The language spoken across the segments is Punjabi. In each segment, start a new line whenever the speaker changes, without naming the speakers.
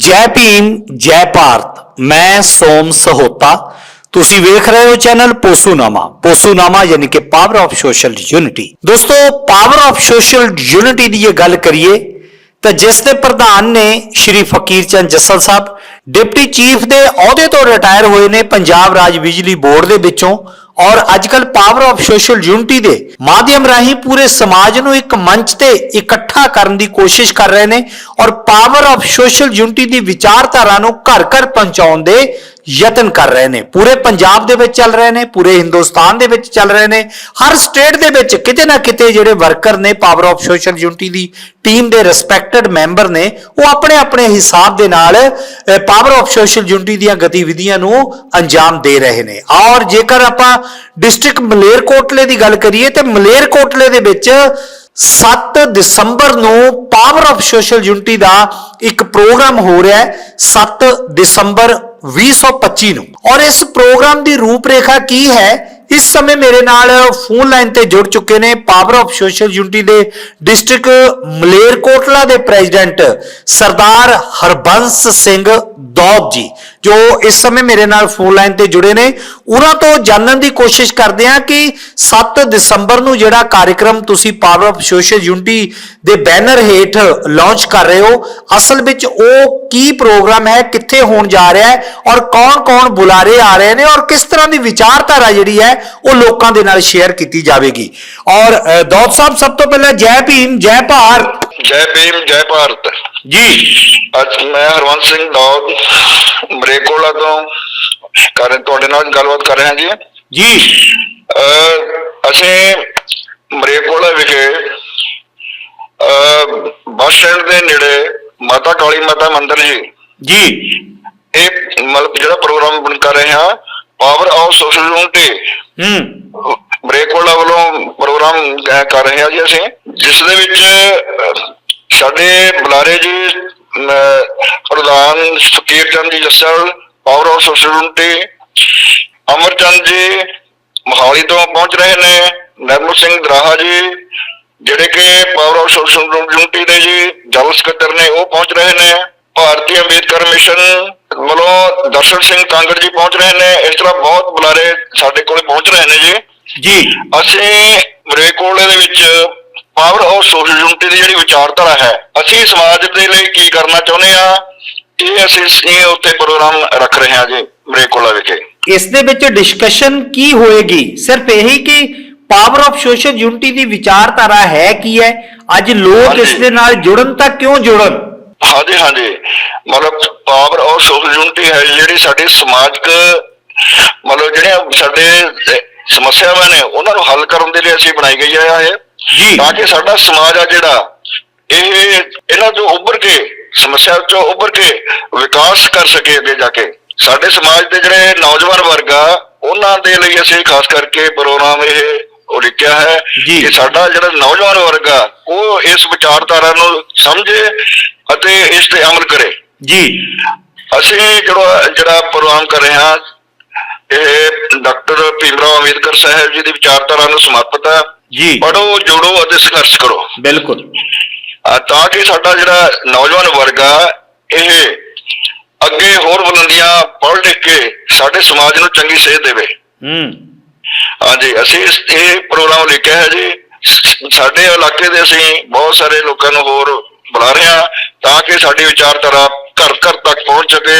ਜੈ ਭੀਮ, ਜੈ ਭਾਰਤ, ਮੈਂ ਸੋਮ ਸਹੋਤਾ। ਤੁਸੀਂ ਵੇਖ ਰਹੇ ਹੋ ਚੈਨਲ ਪੋਸੂਨਾਮਾ। ਪੋਸੂਨਾਮਾ ਯਾਨੀ ਕਿ ਪਾਵਰ ਆਫ ਸੋਸ਼ਲ ਯੂਨਿਟੀ ਦੋਸਤੋ ਪਾਵਰ ਆਫ ਸੋਸ਼ਲ ਯੂਨਿਟੀ ਦੀ ਇਹ ਗੱਲ ਕਰੀਏ, ਤਾਂ ਜਿਸ ਦੇ ਪ੍ਰਧਾਨ ਨੇ ਸ਼੍ਰੀ ਫਕੀਰ ਚੰਦ ਜੱਸਲ ਸਾਹਿਬ, ਡਿਪਟੀ ਚੀਫ ਦੇ ਅਹੁਦੇ ਤੋਂ ਰਿਟਾਇਰ ਹੋਏ ਨੇ ਪੰਜਾਬ ਰਾਜ ਬਿਜਲੀ ਬੋਰਡ ਦੇ ਵਿੱਚੋਂ। ਔਰ ਅੱਜਕੱਲ ਪਾਵਰ ਆਫ ਸੋਸ਼ਲ ਯੂਨਿਟੀ ਦੇ ਮਾਧਿਅਮ ਰਾਹੀਂ ਪੂਰੇ ਸਮਾਜ ਨੂੰ ਇੱਕ ਮੰਚ ਤੇ ਇਕੱਠਾ ਕਰਨ ਦੀ ਕੋਸ਼ਿਸ਼ ਕਰ ਰਹੇ ਨੇ ਔਰ ਪਾਵਰ ਆਫ ਸੋਸ਼ਲ ਯੂਨਿਟੀ ਦੀ ਵਿਚਾਰਧਾਰਾ ਨੂੰ ਘਰ ਘਰ ਪਹੁੰਚਾਉਣ ਦੇ ਯਤਨ ਕਰ ਰਹੇ ਨੇ। ਪੂਰੇ ਪੰਜਾਬ ਦੇ ਵਿੱਚ ਚੱਲ ਰਹੇ ਨੇ, ਪੂਰੇ ਹਿੰਦੁਸਤਾਨ ਦੇ ਵਿੱਚ ਚੱਲ ਰਹੇ ਨੇ। ਹਰ ਸਟੇਟ ਦੇ ਵਿੱਚ ਕਿਤੇ ਨਾ ਕਿਤੇ ਜਿਹੜੇ ਵਰਕਰ ਨੇ ਪਾਵਰ ਆਫ ਸੋਸ਼ਲ ਯੂਨਿਟੀ ਦੀ ਟੀਮ ਦੇ ਰਿਸਪੈਕਟਡ ਮੈਂਬਰ ਨੇ, ਉਹ ਆਪਣੇ ਆਪਣੇ ਹਿਸਾਬ ਦੇ ਨਾਲ ਪਾਵਰ ਆਫ ਸੋਸ਼ਲ ਯੂਨਿਟੀ ਦੀਆਂ ਗਤੀਵਿਧੀਆਂ ਨੂੰ ਅੰਜਾਮ ਦੇ ਰਹੇ ਨੇ। ਔਰ ਜੇਕਰ ਆਪਾਂ ਡਿਸਟ੍ਰਿਕਟ ਮਲੇਰਕੋਟਲੇ ਦੀ ਗੱਲ ਕਰੀਏ, ਤੇ ਮਲੇਰਕੋਟਲੇ ਦੇ ਵਿੱਚ 7 ਦਸੰਬਰ ਨੂੰ ਪਾਵਰ ਆਫ ਸੋਸ਼ਲ ਯੂਨਿਟੀ ਦਾ ਇੱਕ ਪ੍ਰੋਗਰਾਮ ਹੋ ਰਿਹਾ ਹੈ। 7 ਦਸੰਬਰ 2025 ਨੂੰ। ਔਰ ਇਸ ਪ੍ਰੋਗਰਾਮ ਦੀ ਰੂਪਰੇਖਾ ਕੀ ਹੈ? ਇਸ ਸਮੇਂ ਮੇਰੇ ਨਾਲ ਫੋਨ ਲਾਈਨ ਤੇ ਜੁੜ ਚੁੱਕੇ ਨੇ ਪਾਵਰ ਆਫ ਸੋਸ਼ਲ ਯੂਨਿਟੀ ਦੇ ਡਿਸਟ੍ਰਿਕਟ ਮਲੇਰਕੋਟਲਾ ਦੇ ਪ੍ਰੈਜ਼ੀਡੈਂਟ ਸਰਦਾਰ ਹਰਬੰਸ ਸਿੰਘ ਦੌਦ ਜੀ, ਜੋ ਇਸ ਸਮੇਂ ਮੇਰੇ ਨਾਲ ਫੋਨ ਲਾਈਨ ਤੇ ਜੁੜੇ ਨੇ, ਉਹਨਾਂ ਤੋਂ ਜਾਣਨ ਦੀ ਕੋਸ਼ਿਸ਼ ਕਰਦੇ ਹਾਂ ਕਿ 7 ਦਸੰਬਰ ਨੂੰ ਜਿਹੜਾ ਕਾਰਜਕ੍ਰਮ ਤੁਸੀਂ ਪਾਵਰ ਆਫ ਸੋਸ਼ਲ ਯੂਨਿਟੀ ਦੇ ਬੈਨਰ ਹੇਠ ਲਾਂਚ ਕਰ ਰਹੇ ਹੋ, ਅਸਲ ਵਿੱਚ ਉਹ ਕੀ ਪ੍ਰੋਗਰਾਮ ਹੈ, ਕਿੱਥੇ ਹੋਣ ਜਾ ਰਿਹਾ ਹੈ ਔਰ ਕੌਣ-ਕੌਣ ਬੁਲਾਰੇ ਆ ਰਹੇ ਨੇ ਔਰ ਕਿਸ ਤਰ੍ਹਾਂ ਦੀ ਵਿਚਾਰਧਾਰਾ ਜਿਹੜੀ ਹੈ, ਉਹ ਲੋਕਾਂ ਦੇ ਨਾਲ ਸ਼ੇਅਰ ਕੀਤੀ ਜਾਵੇਗੀ। ਔਰ ਦੌਦ ਸਾਹਿਬ, ਸਭ ਤੋਂ ਪਹਿਲਾਂ ਜੈ ਭੀਮ, ਜੈ ਭਾਰਤ।
ਜੈ ਭੀਮ ਜੈ ਭਾਰਤ।
ਜੀ।
ਅੱਜ ਮੈਂ ਹਰਵੰਤ ਸਿੰਘ ਦੌਦ ਮਰੇਕੋਲਾ ਤੋਂ ਕਰ ਤੁਹਾਡੇ ਨਾਲ ਗੱਲਬਾਤ ਕਰ ਰਿਹਾ ਜੀ।
ਜੀ।
ਅਸੀਂ ਮਰੇਕੋਲਾ ਵਿਖੇ ਬੱਸ ਸਟੈਂਡ ਦੇ ਨੇੜੇ ਮਾਤਾ ਕਾਲੀ ਮਾਤਾ ਮੰਦਿਰ ਜੀ।
ਜੀ।
ਇਹ ਮਤਲਬ ਜਿਹੜਾ ਪ੍ਰੋਗਰਾਮ ਬਣ ਕਰ ਰਹੇ ਹਾਂ ਪਾਵਰ ਆਫ ਸੋਸ਼ਲ ਯੂਨਿਟੀ
ਹੂੰ।
ਬ੍ਰੇਕਵਾਲਾ ਵੱਲੋਂ ਪ੍ਰੋਗਰਾਮ ਕ- ਕਰ ਰਹੇ ਹਾਂ ਜੀ ਅਸੀਂ ਜਿਸ ਦੇ ਵਿੱਚ ਸਾਡੇ ਬੁਲਾਰੇ ਜੀ ਪ੍ਰਧਾਨ Fakir Chand ji Jassal power social unity Amarchand ji Mohali ਤੋਂ ਪਹੁੰਚ ਰਹੇ ਨੇ ਨਰਮਲ ਸਿੰਘ ਦਰਾਹਾ ਜੀ ਜਿਹੜੇ ਕਿ ਪਾਵਰ ਸੋਸ਼ਲ ਯੂਨਿਟੀ ਦੇ ਜੀ ਜਨਰਲ ਸਕੱਤਰ ਨੇ ਉਹ ਪਹੁੰਚ ਰਹੇ ਨੇ। ਭਾਰਤੀ ਅੰਬੇਦਕਰ ਮਿਸ਼ਨ ਵੱਲੋਂ ਦਰਸ਼ਨ ਸਿੰਘ ਕਾਂਗੜ ਜੀ ਪਹੁੰਚ ਰਹੇ ਨੇ। ਇਸ ਤਰ੍ਹਾਂ ਬਹੁਤ ਬੁਲਾਰੇ ਸਾਡੇ ਕੋਲੇ ਪਹੁੰਚ ਰਹੇ ਨੇ ਜੀ।
ਜੀ।
ਅਸੀਂ ਮਰੇਕੋਲੇ ਦੇ ਵਿੱਚ ਪਾਵਰ ਆਫ ਸੋਸ਼ਲ ਯੂਨਿਟੀ ਦੀ ਜਿਹੜੀ ਵਿਚਾਰਧਾਰਾ ਹੈ ਅਸੀਂ ਸਮਾਜ ਦੇ ਲਈ ਕੀ ਕਰਨਾ ਚਾਹੁੰਦੇ ਆ ਇਹ ਅਸੀਂ ਇਹ ਉੱਤੇ ਪ੍ਰੋਗਰਾਮ ਰੱਖ ਰਹੇ ਹਾਂ ਜੀ ਮਰੇਕੋਲਾ ਵਿਖੇ।
ਇਸ ਦੇ ਵਿੱਚ ਡਿਸਕਸ਼ਨ ਕੀ ਹੋਏਗੀ? ਸਿਰਫ ਇਹੀ ਕਿ ਪਾਵਰ ਆਫ ਸੋਸ਼ਲ ਯੂਨਿਟੀ ਦੀ ਵਿਚਾਰਧਾਰਾ ਹੈ ਕੀ ਹੈ? ਅੱਜ ਲੋਕ। ਇਸ ਦੇ ਨਾਲ ਜੁੜਨ ਤਾਂ ਕਿਉਂ ਜੁੜਨ?
ਹਾਂਜੀ ਹਾਂਜੀ। ਮਤਲਬ ਪਾਵਰ ਆਫ ਸੋਸ਼ਲ ਯੂਨਿਟੀ ਹੈ ਜਿਹੜੀ ਸਾਡੀ ਸਮਾਜਿਕ ਮਤਲਬ ਜਿਹੜੀਆਂ ਸਾਡੇ ਸਮੱਸਿਆਵਾਂ ਨੇ ਉਹਨਾਂ ਨੂੰ ਹੱਲ ਕਰਨ ਦੇ ਲਈ ਅਸੀਂ ਬਣਾਈ ਗਈ ਹੈ ਇਹ। ਤਾਂ ਕਿ ਸਾਡਾ ਸਮਾਜ ਆ ਜਿਹੜਾ ਇਹ ਇਹਨਾਂ ਤੋਂ ਉੱਭਰ ਕੇ ਸਮੱਸਿਆ ਚੋਂ ਉੱਭਰ ਕੇ ਵਿਕਾਸ ਕਰ ਸਕੇ ਅੱਗੇ ਜਾ ਕੇ। ਸਾਡੇ ਸਮਾਜ ਦੇ ਜਿਹੜੇ ਨੌਜਵਾਨ ਵਰਗ ਆ ਉਹਨਾਂ ਦੇ ਲਈ ਅਸੀਂ ਖਾਸ ਕਰਕੇ ਪ੍ਰੋਗਰਾਮ ਇਹ ਉਲੀਕਿਆ ਹੈ। ਕਿ ਸਾਡਾ ਜਿਹੜਾ ਨੌਜਵਾਨ ਵਰਗ ਆ ਉਹ ਇਸ ਵਿਚਾਰਧਾਰਾ ਨੂੰ ਸਮਝੇ ਅਤੇ ਇਸ ਤੇ ਅਮਲ ਕਰੇ।
ਜੀ।
ਅਸੀਂ ਜਿਹੜਾ ਜਿਹੜਾ ਪ੍ਰੋਗਰਾਮ ਕਰ ਰਹੇ ਹਾਂ ਇਹ ਡਾਕਟਰ ਭੀਮਰਾਓ ਅੰਬੇਦਕਰ ਸਾਹਿਬ ਜੀ ਦੀ ਵਿਚਾਰਧਾਰਾ ਨੂੰ ਸਮਰਪਿਤ ਹੈ।
ਜੀ।
ਪੜੋ ਜੋੜੋ ਅਤੇ ਸੰਘਰਸ਼ ਕਰੋ।
ਬਿਲਕੁਲ।
ਤਾਂ ਕਿ ਸਾਡਾ ਜਿਹੜਾ ਨੌਜਵਾਨ ਵਰਗ ਆ ਇਹ ਅੱਗੇ ਹੋਰ ਬੁਲੰਦੀਆਂ ਪੜ੍ਹ ਲਿਖ ਕੇ ਸਾਡੇ ਸਮਾਜ ਨੂੰ ਚੰਗੀ ਸੇਧ ਦੇਵੇ।
ਹੂੰ।
ਹਾਂਜੀ ਅਸੀਂ ਇਸ ਇਹ ਪ੍ਰੋਗਰਾਮ ਲਿਖਿਆ ਹੈ ਜੀ। ਸਾਡੇ ਇਲਾਕੇ ਦੇ ਅਸੀਂ ਬਹੁਤ ਸਾਰੇ ਲੋਕਾਂ ਨੂੰ ਹੋਰ ਬੁਲਾ ਰਹੇ ਹਾਂ ਤਾਂ ਕਿ ਸਾਡੀ ਵਿਚਾਰਧਾਰਾ ਘਰ ਘਰ ਤੱਕ ਪਹੁੰਚ ਸਕੇ।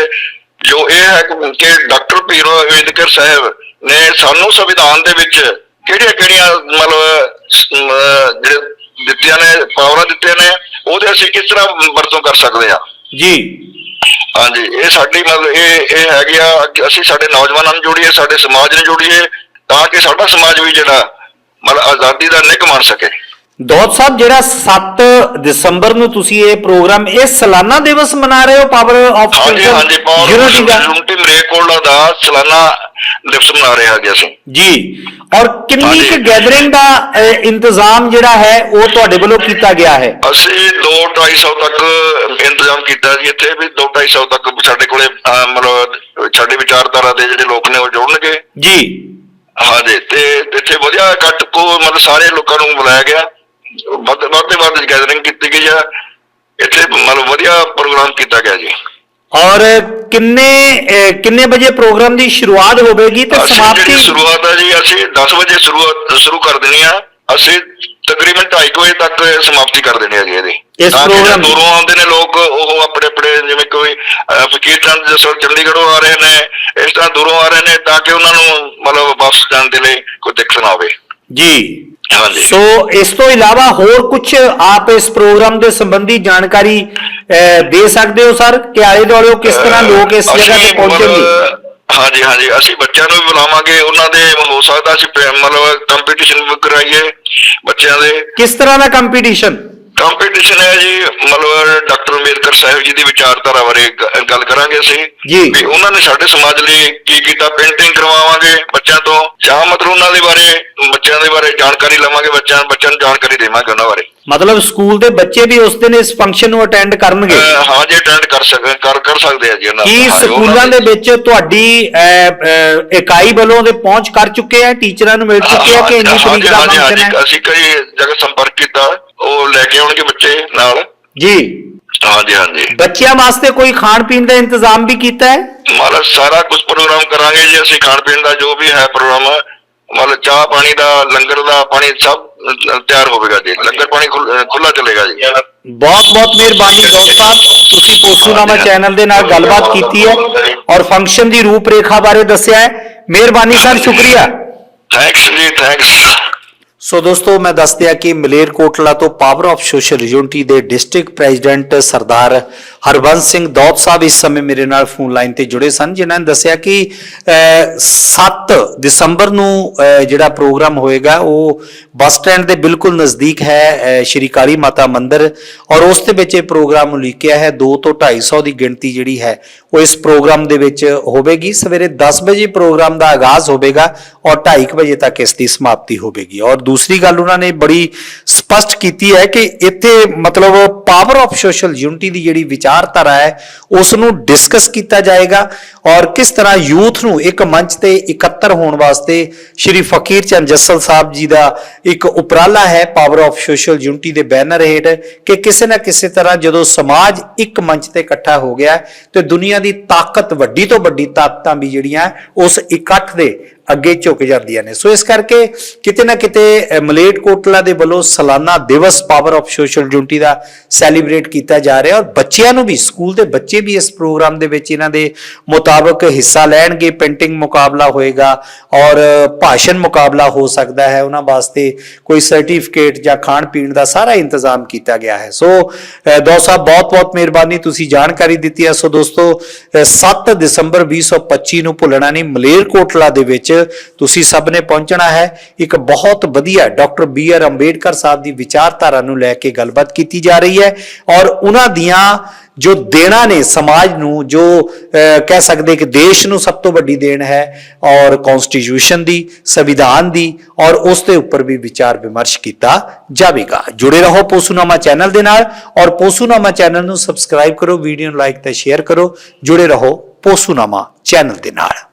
ਜੋ ਇਹ ਹੈ ਕਿ ਡਾਕਟਰ ਭੀਰੋ ਅੰਬੇਦਕਰ ਸਾਹਿਬ ਨੇ ਸਾਨੂੰ ਸੰਵਿਧਾਨ ਦੇ ਵਿੱਚ ਕਿਹੜੀਆਂ ਕਿਹੜੀਆਂ ਮਤਲਬ ਜਿਹੜੇ ਦਿੱਤੀਆਂ ਨੇ ਪਾਵਰਾਂ ਦਿੱਤੀਆਂ ਨੇ ਉਹਦੇ ਅਸੀਂ ਕਿਸ ਤਰ੍ਹਾਂ ਵਰਤੋਂ ਕਰ ਸਕਦੇ ਹਾਂ?
ਜੀ।
ਹਾਂਜੀ ਇਹ ਸਾਡੀ ਮਤਲਬ ਇਹ ਇਹ ਹੈਗੀ ਆ ਅਸੀਂ ਸਾਡੇ ਨੌਜਵਾਨਾਂ ਨੂੰ ਜੋੜੀਏ ਸਾਡੇ ਸਮਾਜ ਨੂੰ ਜੋੜੀਏ ਤਾਂ ਕਿ ਸਾਡਾ ਸਮਾਜ ਵੀ ਜਿਹੜਾ ਮਤਲਬ ਆਜ਼ਾਦੀ ਦਾ ਨਿੱਘ ਬਣ ਸਕੇ।
ਦੌਦ ਸਾਹਿਬ ਜਿਹੜਾ 7 ਦਸੰਬਰ ਨੂੰ ਤੁਸੀਂ ਇਹ ਪ੍ਰੋਗਰਾਮ ਇਹ ਸਾਲਾਨਾ ਦਿਵਸ ਮਨਾ ਰਹੇ ਹੋ ਪਾਵਰ ਆਫ
ਪਾਵਰ
ਯੂਨਿਟੀ ਦਾ
ਯੂਨਿਟੀ ਮਰੇਕੋਲਾ ਦਾ ਸਾਲਾਨਾ ਦਿਵਸ ਮਨਾ ਰਹੇ ਹਾਂ ਅਸੀਂ।
ਜੀ ਔਰ ਕਿੰਨੀ ਕੁ। ਗੈਦਰਿੰਗ ਦਾ ਇੰਤਜ਼ਾਮ ਜਿਹੜਾ ਹੈ ਉਹ ਤੁਹਾਡੇ ਵੱਲੋਂ ਕੀਤਾ ਗਿਆ ਹੈ?
ਅਸੀਂ 2-250 ਤੱਕ ਇੰਤਜ਼ਾਮ ਕੀਤਾ ਜੀ ਇੱਥੇ ਵੀ 2-250 ਤੱਕ ਸਾਡੇ ਕੋਲੇ ਮਤਲਬ ਸਾਡੇ ਵਿਚਾਰਧਾਰਾ ਦੇ ਜਿਹੜੇ ਲੋਕ ਨੇ ਉਹ ਜੁੜਨਗੇ।
ਜੀ।
ਹਾਂਜੀ ਤੇ ਇੱਥੇ ਵਧੀਆ ਇਕੱਠ ਕੋ ਮਤਲਬ ਸਾਰੇ ਲੋਕਾਂ ਨੂੰ ਬੁਲਾਇਆ ਗਿਆ। ਵੱਧ ਵੱਧ ਵੱਧ ਗੈਦਰਿੰਗ ਕੀਤੀ ਗਈ ਆ। ਇੱਥੇ ਮਤਲਬ ਵਧੀਆ ਪ੍ਰੋਗਰਾਮ ਕੀਤਾ ਗਿਆ ਜੀ।
ਔਰ ਕਿੰਨੇ ਕਿੰਨੇ ਵਜੇ ਪ੍ਰੋਗਰਾਮ ਦੀ ਸ਼ੁਰੂਆਤ ਹੋਵੇਗੀ ਤੇ ਸਮਾਪਤੀ
ਸ਼ੁਰੂਆਤ ਹੈ ਜੀ ਅਸੀਂ 10 ਵਜੇ ਸ਼ੁਰੂਆਤ ਸ਼ੁਰੂ ਕਰ ਦੇਣੀ ਆ। ਅਸੀਂ ਤਕਰੀਬਨ 2:30 ਵਜੇ ਤੱਕ ਸਮਾਪਤੀ ਕਰ ਦੇਣੀ ਹੈ ਜੀ ਇਹਦੀ।
ਇਸ ਪ੍ਰੋਗਰਾਮ ਦੀ?
ਦੂਰੋਂ ਆਉਂਦੇ ਨੇ ਲੋਕ ਉਹ ਆਪਣੇ ਆਪਣੇ ਜਿਵੇਂ ਕੋਈ ਫਕੀਰ ਚੰਦ ਜਸਲ ਚੰਡੀਗੜ੍ਹੋਂ ਆ ਰਹੇ ਨੇ ਇਸ ਤਰ੍ਹਾਂ ਦੂਰੋਂ ਆ ਰਹੇ ਨੇ ਤਾਂ ਕਿ ਉਹਨਾਂ ਨੂੰ ਮਤਲਬ ਵਾਪਸ ਜਾਣ ਦੇ ਲਈ ਕੋਈ ਦਿੱਕਤ ਨਾ ਹੋਵੇ।
ਜੀ। ਸੋ ਇਸ ਤੋਂ ਇਲਾਵਾ ਹੋਰ ਕੁਝ ਆਪ ਇਸ ਪ੍ਰੋਗਰਾਮ ਦੇ ਸੰਬੰਧੀ ਜਾਣਕਾਰੀ ਦੇ ਸਕਦੇ ਹੋ ਸਰ? ਕਿ ਆਲੇ ਦੁਆਲੇ ਕਿਸ ਤਰ੍ਹਾਂ ਲੋਕ ਇਸ ਜਗ੍ਹਾ ਤੇ ਪਹੁੰਚਣਗੇ
ਹਾਂਜੀ ਹਾਂਜੀ ਅਸੀਂ ਬੱਚਿਆਂ ਨੂੰ ਵੀ ਬੁਲਾਵਾਂਗੇ ਉਹਨਾਂ ਦੇ ਹੋ ਸਕਦਾ ਅਸੀਂ ਮਤਲਬ ਕੰਪੀਟੀਸ਼ਨ ਵੀ ਕਰਾਈਏ ਬੱਚਿਆਂ ਦੇ।
ਕਿਸ ਤਰ੍ਹਾਂ ਦਾ ਕੰਪੀਟੀਸ਼ਨ
ਕੰਪੀਟੀਸ਼ਨ ਹੈ ਜੀ ਮਤਲਬ ਡਾਕਟਰ ਅੰਬੇਦਕਰ ਸਾਹਿਬ ਜੀ ਦੀ ਵਿਚਾਰਧਾਰਾ ਬਾਰੇ ਗੱਲ ਕਰਾਂਗੇ ਅਸੀਂ। ਵੀ ਉਹਨਾਂ ਨੇ ਸਾਡੇ ਸਮਾਜ ਲਈ ਕੀ ਕੀਤਾ? ਪੇਂਟਿੰਗ ਕਰਵਾਵਾਂਗੇ ਬੱਚਿਆਂ ਤੋਂ। ਜਾਂ ਮਤਲਬ ਉਹਨਾਂ ਦੇ ਬਾਰੇ ਬੱਚਿਆਂ ਦੇ ਬਾਰੇ ਜਾਣਕਾਰੀ ਲਵਾਂਗੇ ਬੱਚਿਆਂ ਬੱਚਿਆਂ ਨੂੰ ਜਾਣਕਾਰੀ ਦੇਵਾਂਗੇ ਉਹਨਾਂ ਬਾਰੇ।
ਮਤਲਬ ਸਕੂਲ ਦੇ ਬੱਚੇ ਵੀ ਉਸ ਦਿਨ ਇਸ ਫੰਕਸ਼ਨ ਨੂੰ ਅਟੈਂਡ ਕਰਨਗੇ?
ਹਾਂ ਜੀ ਅਟੈਂਡ ਕਰ ਸਕ ਕਰ ਕਰ ਸਕਦੇ ਆ ਜੀ ਉਹਨਾਂ
ਕੀ ਸਕੂਲਾਂ ਦੇ ਵਿੱਚ ਤੁਹਾਡੀ ਇਕਾਈ ਵੱਲੋਂ ਦੇ ਪਹੁੰਚ ਕਰ ਚੁੱਕੇ ਆ? ਟੀਚਰਾਂ ਨੂੰ ਮਿਲ ਚੁੱਕੇ ਆ ਕਿ ਇੰਨੀ
ਹਾਂਜੀ
ਤਰੀਕ ਦਾ
ਹਾਂਜੀ
ਫੰਕਸ਼ਨ
ਹਾਂਜੀ
ਹੈ?
ਅਸੀਂ ਕਈ ਜਗ੍ਹਾ ਸੰਪਰਕ ਕੀਤਾ ਉਹ ਲੈ ਕੇ ਆਉਣਗੇ ਬੱਚੇ ਨਾਲ?
ਜੀ।
ਹਾਂਜੀ ਹਾਂਜੀ।
ਬੱਚਿਆਂ ਵਾਸਤੇ ਕੋਈ ਖਾਣ ਪੀਣ ਦਾ ਇੰਤਜ਼ਾਮ ਵੀ ਕੀਤਾ ਹੈ?
ਮਤਲਬ ਸਾਰਾ ਕੁਝ ਪ੍ਰੋਗਰਾਮ ਕਰਾਂਗੇ ਜੀ ਅਸੀਂ ਖਾਣ ਪੀਣ ਦਾ ਜੋ ਵੀ ਹੈ ਪ੍ਰੋਗਰਾਮ। ਮਤਲਬ ਚਾਹ ਪਾਣੀ ਦਾ ਲੰਗਰ ਦਾ ਪਾਣੀ ਸਭ ਤਿਆਰ ਹੋਵੇਗਾ ਜੀ। ਲੰਗਰ ਪਾਣੀ ਖੁੱਲਾ ਚੱਲੇਗਾ ਜੀ।
ਬਹੁਤ ਬਹੁਤ ਮਿਹਰਬਾਨੀ। ਗੌਰ ਸਾਹਿਬ ਤੁਸੀਂ ਪੋਸੂਨਾਮਾ ਚੈਨਲ ਦੇ ਨਾਲ ਗੱਲਬਾਤ ਕੀਤੀ ਹੈ ਔਰ ਫੰਕਸ਼ਨ ਦੀ ਰੂਪਰੇਖਾ ਬਾਰੇ ਦੱਸਿਆ ਹੈ। ਮਿਹਰਬਾਨੀ ਸਰ ਸ਼ੁਕਰੀਆ।
ਥੈਂਕਸ ਜੀ ਥੈਂਕਸ
ਸੋ ਦੋਸਤੋ ਮੈਂ ਦੱਸ ਦਿਆਂ ਕਿ ਮਲੇਰਕੋਟਲਾ ਤੋਂ ਪਾਵਰ ਆਫ ਸੋਸ਼ਲ ਯੂਨਿਟੀ ਦੇ ਡਿਸਟ੍ਰਿਕਟ ਪ੍ਰੈਜ਼ੀਡੈਂਟ ਸਰਦਾਰ ਹਰਬੰਸ ਸਿੰਘ ਦੌਤ ਸਾਹਿਬ ਇਸ ਸਮੇਂ ਮੇਰੇ ਨਾਲ ਫੋਨ ਲਾਈਨ ਤੇ ਜੁੜੇ ਸਨ ਜਿਨ੍ਹਾਂ ਨੇ ਦੱਸਿਆ ਕਿ ਅਹ, 7 ਦਸੰਬਰ ਨੂੰ ਜਿਹੜਾ ਪ੍ਰੋਗਰਾਮ ਹੋਏਗਾ ਉਹ ਬੱਸ ਸਟੈਂਡ ਦੇ ਬਿਲਕੁਲ ਨਜ਼ਦੀਕ ਹੈ ਸ਼੍ਰੀ ਕਾਲੀ ਮਾਤਾ ਮੰਦਿਰ ਔਰ ਉਸ ਦੇ ਵਿੱਚ ਇਹ ਪ੍ਰੋਗਰਾਮ ਉਲੀਕਿਆ ਹੈ 2 ਤੋਂ 250 ਦੀ ਗਿਣਤੀ ਜਿਹੜੀ ਹੈ ਉਹ ਇਸ ਪ੍ਰੋਗਰਾਮ ਦੇ ਵਿੱਚ ਹੋਵੇਗੀ। ਸਵੇਰੇ 10 ਵਜੇ ਪ੍ਰੋਗਰਾਮ ਦਾ ਆਗਾਜ਼ ਹੋਵੇਗਾ ਔਰ 2:30 ਵਜੇ ਤੱਕ ਇਸ ਦੀ ਸਮਾਪਤੀ ਹੋਵੇਗੀ ਔਰ ਦੂਸਰੀ ਗੱਲ ਉਹਨਾਂ ਨੇ ਬੜੀ ਸਪਸ਼ਟ ਕੀਤੀ ਹੈ ਕਿ ਇੱਥੇ ਮਤਲਬ ਪਾਵਰ ਆਫ ਸੋਸ਼ਲ ਯੂਨਿਟੀ ਦੀ ਜਿਹੜੀ ਵਿਚਾਰਧਾਰਾ ਹੈ, ਉਸ ਨੂੰ ਡਿਸਕਸ ਕੀਤਾ ਜਾਏਗਾ। ਔਰ ਕਿਸ ਤਰ੍ਹਾਂ ਯੂਥ ਨੂੰ ਇੱਕ ਮੰਚ ਤੇ ਇਕੱਤਰ ਹੋਣ ਵਾਸਤੇ ਸ਼੍ਰੀ ਫਕੀਰ ਚੰਦ ਜੱਸਲ ਸਾਹਿਬ ਜੀ ਦਾ ਇੱਕ ਉਪਰਾਲਾ ਹੈ ਪਾਵਰ ਆਫ ਸੋਸ਼ਲ ਯੂਨਿਟੀ ਦੇ ਬੈਨਰ ਹੇਠ ਕਿ ਕਿਸੇ ਨਾ ਕਿਸੇ ਤਰ੍ਹਾਂ ਜਦੋਂ ਸਮਾਜ ਇੱਕ ਮੰਚ ਤੇ ਇਕੱਠਾ ਹੋ ਗਿਆ ਹੈ, ਤੇ ਦੁਨੀਆ ਦੀ ਤਾਕਤ ਵੱਡੀ ਤੋਂ ਵੱਡੀ ਤਾਕਤਾਂ ਵੀ ਜਿਹੜੀਆਂ ਉਸ ਇਕੱਠ ਦੇ ਅੱਗੇ ਝੁਕ ਜਾਂਦੀਆਂ ਨੇ। ਸੋ ਇਸ ਕਰਕੇ ਕਿਤੇ ਨਾ ਕਿਤੇ ਅਹ, ਮਲੇਰਕੋਟਲਾ ਦੇ ਵੱਲੋਂ ਸਾਲਾਨਾ ਦਿਵਸ ਪਾਵਰ ਆਫ ਸੋਸ਼ਲ ਯੂਨਿਟੀ ਦਾ ਸੈਲੀਬ੍ਰੇਟ ਕੀਤਾ ਜਾ ਰਿਹਾ ਔਰ ਬੱਚਿਆਂ ਨੂੰ ਵੀ ਸਕੂਲ ਦੇ ਬੱਚੇ ਵੀ ਇਸ ਪ੍ਰੋਗਰਾਮ ਦੇ ਵਿੱਚ ਇਹਨਾਂ ਦੇ ਮੁਤਾਬਕ ਹਿੱਸਾ ਲੈਣਗੇ ਪੇਂਟਿੰਗ ਮੁਕਾਬਲਾ ਹੋਏਗਾ ਔਰ ਭਾਸ਼ਣ ਮੁਕਾਬਲਾ ਹੋ ਸਕਦਾ ਹੈ। ਉਹਨਾਂ ਵਾਸਤੇ ਕੋਈ ਸਰਟੀਫਿਕੇਟ ਜਾਂ ਖਾਣ ਪੀਣ ਦਾ ਸਾਰਾ ਇੰਤਜ਼ਾਮ ਕੀਤਾ ਗਿਆ ਹੈ। ਸੋ ਦੋ ਸਾਹਿਬ ਬਹੁਤ ਬਹੁਤ ਮਿਹਰਬਾਨੀ। ਤੁਸੀਂ ਜਾਣਕਾਰੀ ਦਿੱਤੀ ਹੈ। ਸੋ ਦੋਸਤੋ ਅਹ, 7 ਦਸੰਬਰ 2025 ਨੂੰ ਭੁੱਲਣਾ ਨਹੀਂ ਮਲੇਰਕੋਟਲਾ ਦੇ ਵਿੱਚ ਤੁਸੀਂ ਸਭ ਨੇ ਪਹੁੰਚਣਾ ਹੈ। ਇੱਕ ਬਹੁਤ ਵਧੀਆ doctor B R Ambedkar Sahib ਦੀ ਵਿਚਾਰਧਾਰਾ ਨੂੰ ਲੈ ਕੇ ਗੱਲਬਾਤ ਕੀਤੀ ਜਾ ਰਹੀ ਹੈ ਔਰ ਉਹਨਾਂ ਦੀਆਂ ਜੋ ਦੇਣਾ ਨੇ ਸਮਾਜ ਨੂੰ, ਜੋ ਕਹਿ ਸਕਦੇ ਕਿ ਦੇਸ਼ ਨੂੰ ਸਭ ਤੋਂ ਵੱਡੀ ਦੇਣ ਹੈ ਔਰ ਕਨਸਟੀਟਿਊਸ਼ਨ ਦੀ, ਸੰਵਿਧਾਨ ਦੀ ਔਰ ਉਸ ਦੇ ਉੱਪਰ ਵੀ ਵਿਚਾਰ ਵਿਮਰਸ਼ ਕੀਤਾ ਜਾਵੇਗਾ। ਜੁੜੇ ਰਹੋ ਪੋਸੂਨਾਮਾ ਚੈਨਲ ਦੇ ਨਾਲ ਔਰ ਪੋਸੂਨਾਮਾ ਚੈਨਲ ਨੂੰ ਸਬਸਕ੍ਰਾਈਬ ਕਰੋ ਵੀਡੀਓ ਨੂੰ ਲਾਈਕ ਤੇ ਸ਼ੇਅਰ ਕਰੋ। ਜੁੜੇ ਰਹੋ ਪੋਸੂਨਾਮਾ ਚੈਨਲ ਦੇ ਨਾਲ।